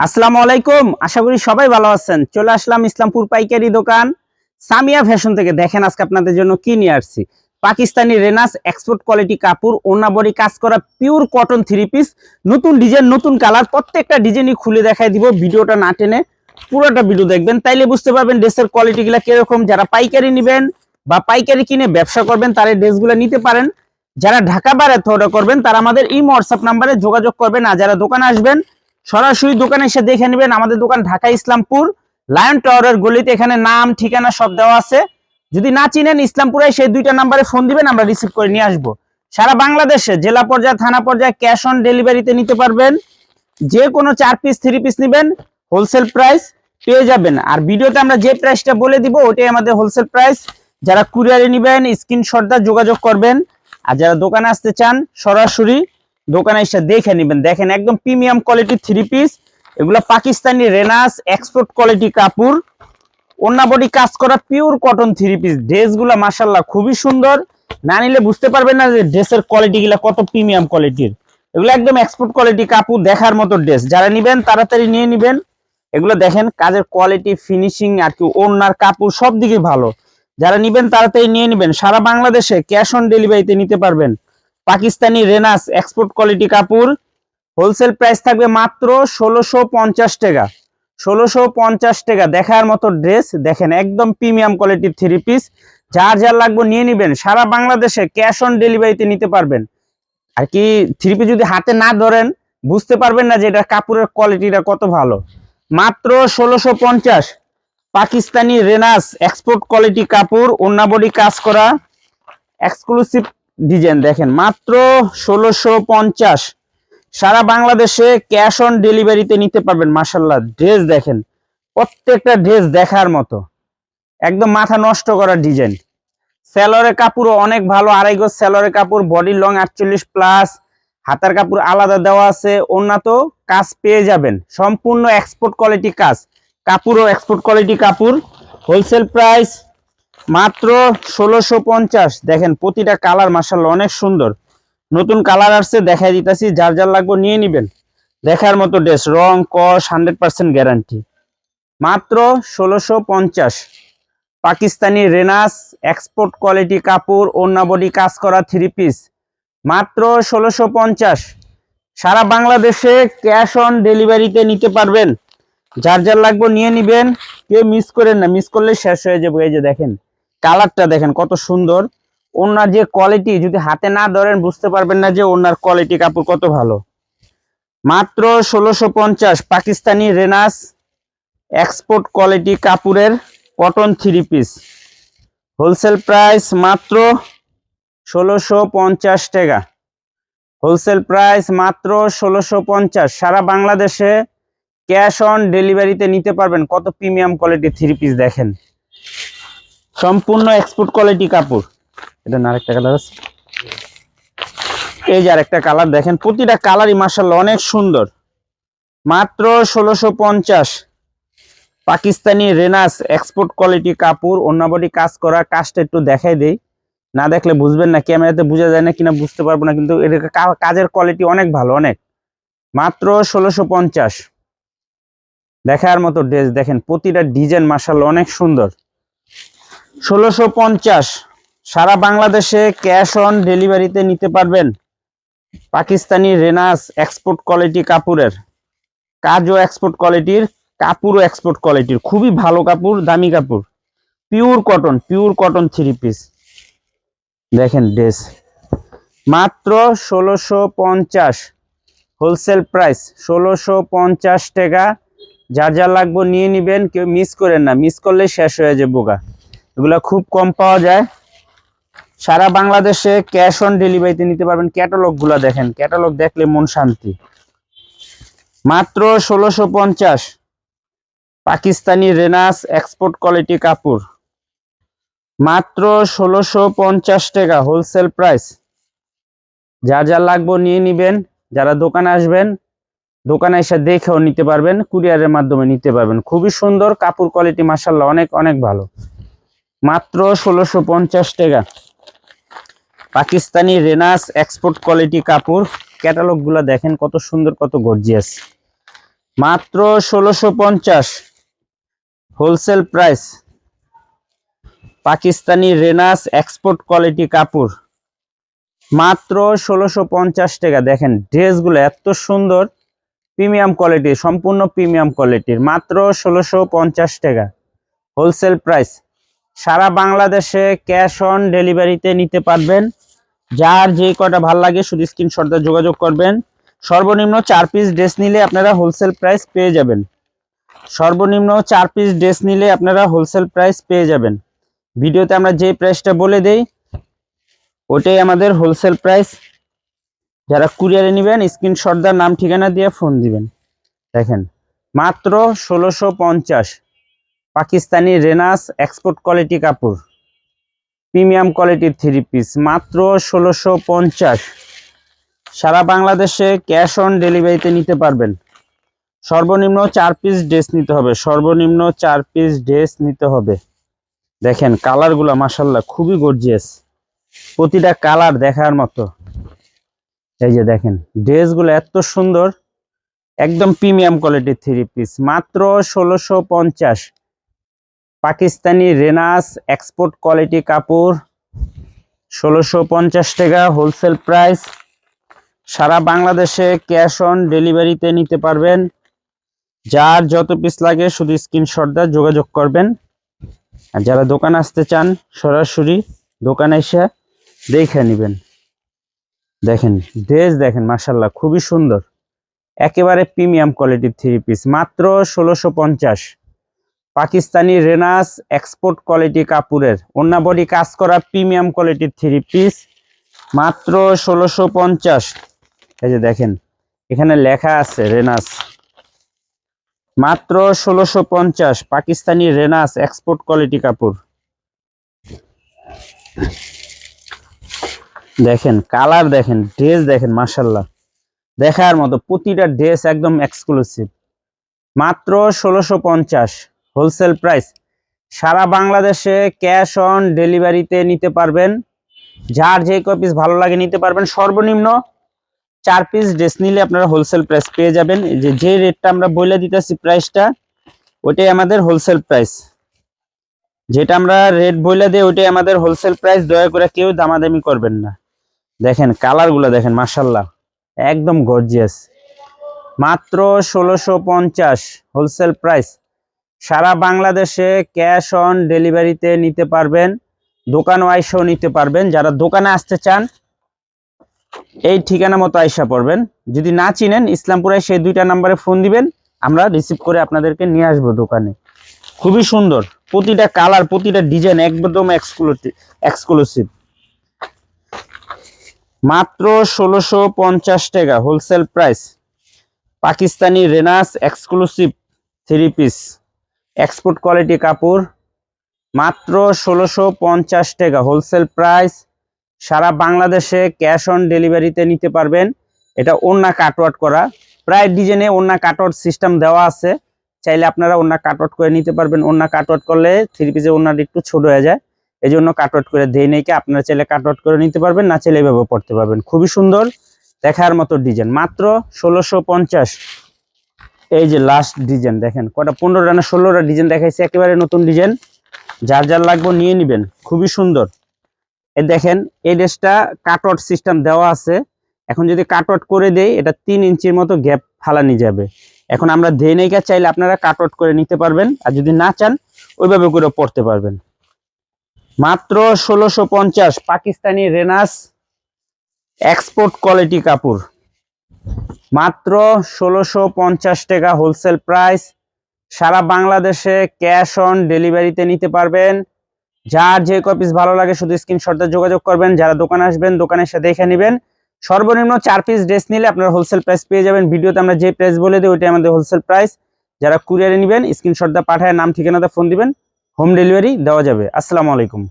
আসসালামু আলাইকুম। আশা করি সবাই ভালো আছেন। চলে আসলাম ইসলামপুর পাইকারি দোকান। সামিয়া ফ্যাশন থেকে দেখেন আজকে আপনাদের জন্য কি নিয়ে আসছি। পাকিস্তানি রেনাস এক্সপোর্ট কোয়ালিটি কাপড় ওনাবরি কাজ করা পিওর কটন থ্রি পিস। নতুন ডিজাইন, নতুন কালার, প্রত্যেকটা ডিজাইনই খুলে দেখাই দিব ভিডিওটা না টেনে। পুরোটা ভিডিও দেখবেন, তাইলে বুঝতে পারবেন ড্রেসের কোয়ালিটিগুলো কীরকম। যারা পাইকারি নেবেন বা পাইকারি কিনে ব্যবসা করবেন, তারা ড্রেসগুলো নিতে পারেন। যারা ঢাকা বাইরে অর্ডার করবেন, তারা আমাদের এই হোয়াটসঅ্যাপ নাম্বারে যোগাযোগ করবেন। আর যারা দোকানে আসবেন সরাসরি দোকানে এসে দেখে নেবেন আমাদের দোকান ঢাকা ইসলামপুর। লায়ন টাওয়ারের গলিতে এখানে নাম, ঠিকানা সব দেওয়া আছে। যদি না চিনেন ইসলামপুরে সেই দুইটা নাম্বারে ফোন দিবেন, আমরা রিসিভ করে নিয়ে আসব। সারা বাংলাদেশে জেলা পর্যায়ে, থানা পর্যায়ে ক্যাশ অন ডেলিভারিতে নিতে পারবেন। যে কোনো চার পিস থ্রি পিস নেবেন হোলসেল প্রাইস পেয়ে যাবেন। আর ভিডিওতে আমরা যে প্রাইসটা বলে দিব, ওটাই আমাদের হোলসেল প্রাইস যারা কুরিয়ারে নেবেন স্ক্রিনশটটা যোগাযোগ করবেন। আর যারা দোকানে আসতে চান, সরাসরি দোকানে এসে দেখে নেবেন। দেখেন একদম প্রিমিয়াম কোয়ালিটির থ্রি পিস এগুলো পাকিস্তানি রেনাস এক্সপোর্ট কোয়ালিটি কাপড়। অন্য বডি কাজ করা পিওর কটন থ্রি পিস ড্রেসগুলো মাসাল্লাহ খুবই সুন্দর। না নিলে বুঝতে পারবেন না যে ড্রেসের কোয়ালিটি গুলা কত প্রিমিয়াম কোয়ালিটির এগুলো একদম এক্সপোর্ট কোয়ালিটি কাপড়, দেখার মতো ড্রেস। যারা নিবেন, তাড়াতাড়ি নিয়ে নিবেন। এগুলো দেখেন, কাজের কোয়ালিটি ফিনিশিং আর কি ওনার কাপড় সব দিকে ভালো। যারা নিবেন, তাড়াতাড়ি নিয়ে নিবেন। সারা বাংলাদেশে ক্যাশ অন ডেলিভারিতে নিতে পারবেন। পাকিস্তানি রেনাস এক্সপোর্ট কোয়ালিটি কাপড় হোলসেল প্রাইস থাকবে মাত্র ষোলোশো পঞ্চাশ টাকা। ষোলোশো পঞ্চাশ টাকা দেখার মতো ড্রেস দেখেন একদম প্রিমিয়াম কোয়ালিটির থ্রি পিস যার যার লাগবে নিয়ে নিবেন, সারা বাংলাদেশে ক্যাশ অন ডেলিভারিতে নিতে পারবেন। আর কি থ্রি পিস যদি হাতে না ধরেন, বুঝতে পারবেন না যে এটা কাপড়ের কোয়ালিটিটা কত ভালো। মাত্র ষোলোশো পঞ্চাশ পাকিস্তানি রেনাস এক্সপোর্ট কোয়ালিটি কাপড় অন্যাবডি কাজ করা এক্সক্লুসিভ ডিজাইন দেখেন, মাত্র ষোলোশো পঞ্চাশ। সারা বাংলাদেশে ক্যাশ অন ডেলিভারিতে নিতে পারবেন মাসাল্লাহ ড্রেস দেখেন, প্রত্যেকটা ড্রেস দেখার মতো। একদম মাথা নষ্ট করা ডিজাইন। স্যালোয়ারের কাপড়ও অনেক ভালো, আড়াই গজ স্যালোয়ারের কাপড়, বডি লং আটচল্লিশ প্লাস, হাতার কাপড় আলাদা দেওয়া আছে, অন্য কাজ পেয়ে যাবেন, সম্পূর্ণ এক্সপোর্ট কোয়ালিটি কাজ। কাপড়ও এক্সপোর্ট কোয়ালিটি কাপড় হোলসেল প্রাইস মাত্র ষোলোশো পঞ্চাশ। দেখেন, প্রতিটা কালার মাসাল্লাহ অনেক সুন্দর। নতুন কালার আসছে, দেখাই দিতেছি, যার যার লাগবে নিয়ে নিবেন। দেখার মতো ড্রেস, রং, কস, হান্ড্রেড পার্সেন্ট গ্যারান্টি। মাত্র ষোলোশো পঞ্চাশ। পাকিস্তানি রেনাস, এক্সপোর্ট কোয়ালিটি কাপড় বডি কাজ করা থ্রি পিস মাত্র ষোলোশো পঞ্চাশ। সারা বাংলাদেশে ক্যাশ অন ডেলিভারিতে নিতে পারবেন। যার যার লাগবে নিয়ে নিবেন। কেউ মিস করেন না, মিস করলে শেষ হয়ে যাবে। এই যে দেখেন কালারটা দেখেন কত সুন্দর। ওনার যে কোয়ালিটি যদি হাতে না ধরেন বুঝতে পারবেন না যে ওনার কোয়ালিটি কাপড় কত ভালো। মাত্র ষোলোশো পঞ্চাশ পাকিস্তানি রেনাস এক্সপোর্ট কোয়ালিটি কাপড়ের cotton three piece wholesale price মাত্র ষোলোশো পঞ্চাশ টাকা। হোলসেল প্রাইস মাত্র ষোলোশো পঞ্চাশ। সারা বাংলাদেশে ক্যাশ অন ডেলিভারিতে নিতে পারবেন। কত প্রিমিয়াম কোয়ালিটি থ্রি পিস দেখেন। সম্পূর্ণ এক্সপোর্ট কোয়ালিটি কাপড়। এটা না আরেকটা কালার আছে? এই যে আরেকটা কালার দেখেন, প্রতিটা কালারই মার্শাল্লাহ অনেক সুন্দর। মাত্র ষোলোশো পঞ্চাশ। পাকিস্তানি রেনাস এক্সপোর্ট কোয়ালিটি কাপড় অন্যবডি কাজ করা কাজটা একটু দেখাই দেই। না দেখলে বুঝবেন না, ক্যামেরাতে বোঝা যায় না কিনা, বুঝতে পারব না, কিন্তু এর কাজের কোয়ালিটি অনেক ভালো, অনেক। মাত্র ষোলোশো পঞ্চাশ। দেখার মতো ড্রেস দেখেন, প্রতিটা ডিজাইন মার্শাল্লাহ অনেক সুন্দর। ষোলোশো পঞ্চাশ। সারা বাংলাদেশে ক্যাশ অন ডেলিভারিতে নিতে পারবেন পাকিস্তানি রেনাস এক্সপোর্ট কোয়ালিটি কাপড়ের। কাজও এক্সপোর্ট কোয়ালিটির, কাপড়ও এক্সপোর্ট কোয়ালিটির। খুবই ভালো কাপড়, দামি কাপড়। Pure cotton pure cotton three piece. দেখেন ড্রেস। মাত্র ষোলোশো পঞ্চাশ। হোলসেল প্রাইস ষোলোশো পঞ্চাশ টাকা। যার যা লাগবে নিয়ে নিবেন, কেউ মিস করেন না। মিস করলে শেষ হয়ে যাবে বোকা এগুলা খুব কম পাওয়া যায়। সারা বাংলাদেশে ক্যাশ অন ডেলিভারিতে নিতে পারবেন। ক্যাটালগগুলা দেখেন। ক্যাটালগ দেখলে মন শান্তি। মাত্র ষোলোশো পঞ্চাশ। পাকিস্তানি রেনাস এক্সপোর্ট কোয়ালিটি কাপড়। মাত্র ষোলোশো পঞ্চাশ টাকা হোলসেল প্রাইস যা যা লাগবে নিয়ে নিবেন। যারা দোকানে আসবেন, দোকানে এসে দেখেও নিতে পারবেন। কুরিয়ারের মাধ্যমে নিতে পারবেন। খুবই সুন্দর কাপড় কোয়ালিটি মাসাল্লাহ অনেক অনেক ভালো। মাত্র ষোলোশো পঞ্চাশ টাকা। পাকিস্তানি রেনাস এক্সপোর্ট কোয়ালিটি কাপড়। ক্যাটালগগুলা দেখেন কত সুন্দর, কত গর্জিয়াস। মাত্র ষোলোশো পঞ্চাশ। Wholesale price. পাকিস্তানি রেনাস এক্সপোর্ট কোয়ালিটি কাপড়। মাত্র ষোলোশো পঞ্চাশ টাকা। দেখেন, ড্রেসগুলো এত সুন্দর। প্রিমিয়াম কোয়ালিটি, সম্পূর্ণ প্রিমিয়াম কোয়ালিটির। মাত্র ষোলোশো পঞ্চাশ টাকা। Wholesale price. সারা বাংলাদেশে ক্যাশ অন ডেলিভারিতে নিতে পারবেন। যার যে কটা ভালো লাগে শুধু স্ক্রিনশটে যোগাযোগ করবেন। সর্বনিম্ন চার পিস ড্রেস নিলে আপনারা হোলসেল প্রাইস পেয়ে যাবেন। সর্বনিম্ন চার পিস ড্রেস নিলে আপনারা হোলসেল প্রাইস পেয়ে যাবেন। ভিডিওতে আমরা যে প্রাইসটা বলে দেই, ওটাই আমাদের হোলসেল প্রাইস যারা কুরিয়ারে নেবেন স্ক্রিনশট দেওয়ার নাম ঠিকানা দিয়ে ফোন দিবেন। দেখেন, মাত্র ষোলোশো পঞ্চাশ। পাকিস্তানি রেনাস এক্সপোর্ট কোয়ালিটি কাপড়। প্রিমিয়াম কোয়ালিটির থ্রি পিস, মাত্র ষোলোশো পঞ্চাশ। সারা বাংলাদেশে ক্যাশ অন ডেলিভারিতে নিতে পারবেন। সর্বনিম্ন চার পিস ড্রেস নিতে হবে, সর্বনিম্ন চার পিস ড্রেস নিতে হবে। দেখেন কালারগুলো মাসাল্লাহ খুবই গর্জিয়াস প্রতিটা কালার দেখার মতো। এই যে দেখেন, ড্রেসগুলো এত সুন্দর। একদম প্রিমিয়াম কোয়ালিটির থ্রি পিস, মাত্র ষোলোশো পঞ্চাশ। পাকিস্তানি রেনাস এক্সপোর্ট কোয়ালিটি কাপড়, ষোলোশো পঞ্চাশ টাকা হোলসেল প্রাইস। সারা বাংলাদেশে ক্যাশ অন ডেলিভারিতে নিতে পারবেন। যার যত পিস লাগে শুধু স্ক্রিনশট দিয়ে যোগাযোগ করবেন। আর যারা দোকান আসতে চান, সরাসরি দোকানে এসে দেখে নেবেন। দেখেন ড্রেস দেখেন মাসাল্লাহ খুবই সুন্দর। একেবারে প্রিমিয়াম কোয়ালিটির থ্রি পিস মাত্র ষোলোশো পঞ্চাশ। পাকিস্তানি রেনাস এক্সপোর্ট কোয়ালিটি কাপড়ের। অন্য বডি কাজ করা প্রিমিয়াম কোয়ালিটির থ্রি পিস, মাত্র ষোলোশো পঞ্চাশ। এই যে দেখেন, এখানে লেখা আছে রেনাস। মাত্র ষোলোশো পঞ্চাশ পাকিস্তানি রেনাস এক্সপোর্ট কোয়ালিটি কাপড়। দেখেন, কালার দেখেন, ড্রেস দেখেন মাসাল্লাহ দেখার মতো প্রতিটা ড্রেস একদম এক্সক্লুসিভ। মাত্র ষোলোশো পঞ্চাশ। Wholesale price. সারা বাংলাদেশে ক্যাশ অন ডেলিভারিতে নিতে পারবেন। যার যে কপিস ভালো লাগে নিতে পারবেন। সর্বনিম্ন চার পিস ড্রেস নিলে আপনারা হোলসেল প্রাইস পেয়ে যাবেন। যে যে রেটটা আমরা বলে দিতেছি প্রাইসটা ওইটাই আমাদের হোলসেল প্রাইস। যেটা আমরা রেট বলে দিই ওইটাই আমাদের হোলসেল প্রাইস। দয়া করে কেউ দামাদামি করবেন না। দেখেন, কালারগুলো দেখেন মাসাল্লাহ একদম গর্জিয়াস। মাত্র ষোলোশো পঞ্চাশ হোলসেল প্রাইস। সারা বাংলাদেশে ক্যাশ অন ডেলিভারিতে নিতে পারবেন, দোকান ওয়াইসও নিতে পারবেন। যারা দোকানে আসতে চান, এই ঠিকানা মতো আইসা পড়বেন। যদি না চিনেন, ইসলামপুরে সেই দুইটা নাম্বারে ফোন দিবেন, আমরা রিসিভ করে আপনাদেরকে নিয়ে আসব দোকানে। খুবই সুন্দর। প্রতিটা কালার, প্রতিটা ডিজাইন একদম এক্সক্লুসিভ মাত্র ষোলোশো পঞ্চাশ টাকা wholesale price Pakistani রেনাস exclusive three piece export quality কাপড়, মাত্র ষোলোশো পঞ্চাশ টাকা। হোলসেল প্রাইস সারা বাংলাদেশে ক্যাশ অন ডেলিভারিতে নিতে পারবেন। এটা ওন্না কাটওয়ার্ট করা। প্রায় ডিজাইনে ওন্না কাটওয়ার্ট সিস্টেম দেওয়া আছে। চাইলে আপনারা ওন্না কাটওয়ার্ট করে নিতে পারবেন। ওন্না কাটওয়ার্ট করলে থ্রি পিসের ওন্নাটা একটু ছোট হয়ে যায়। এই জন্য কাটওয়ার্ট করে দেই নেই আপনারা চাইলে কাটওয়ার্ট করে নিতে পারবেন, না চাইলে এভাবে পড়তে পারবেন। খুবই সুন্দর, দেখার মতো ডিজাইন মাত্র ষোলোশো পঞ্চাশ। এই যে লাস্ট ডিজাইন দেখেন কটা পনেরোটা না ষোলোটা ডিজাইন দেখাইছে, একেবারে নতুন ডিজাইন যার যার লাগবে নিয়ে নেবেন, খুবই সুন্দর। এ দেখেন, এই ড্রেসটা কাটওয়ার্ট সিস্টেম দেওয়া আছে। এখন যদি কাটওয়ার্ট করে দেই, এটা তিন ইঞ্চির মতো গ্যাপ ফালানি যাবে। এখন আমরা ধেই নেইকা চাইলে আপনারা কাটওয়ার্ট করে নিতে পারবেন, আর যদি না চান, ওইভাবে করে পড়তে পারবেন। মাত্র ষোলোশো পঞ্চাশ পাকিস্তানি রেনাস এক্সপোর্ট কোয়ালিটি কাপড় মাত্র ষোলোশো পঞ্চাশ টাকা হোলসেল প্রাইস সারা বাংলাদেশে ক্যাশ অন ডেলিভারিতে নিতে পারবেন। যার যে কপিস ভালো লাগে শুধু স্ক্রিনশটে যোগাযোগ করবেন। যারা দোকানে আসবেন, দোকানে এসে দেখে নেবেন। সর্বনিম্ন চার পিস ড্রেস নিলে আপনার হোলসেল প্রাইস পেয়ে যাবেন। ভিডিওতে আমরা যে প্রাইস বলে দিই, ওইটাই আমাদের হোলসেল প্রাইস যারা কুরিয়ারে নেবেন স্ক্রিনশটটা পাঠায়, নাম, ঠিকানাতে ফোন দিবেন। হোম ডেলিভারি দেওয়া যাবে। আসসালামু আলাইকুম।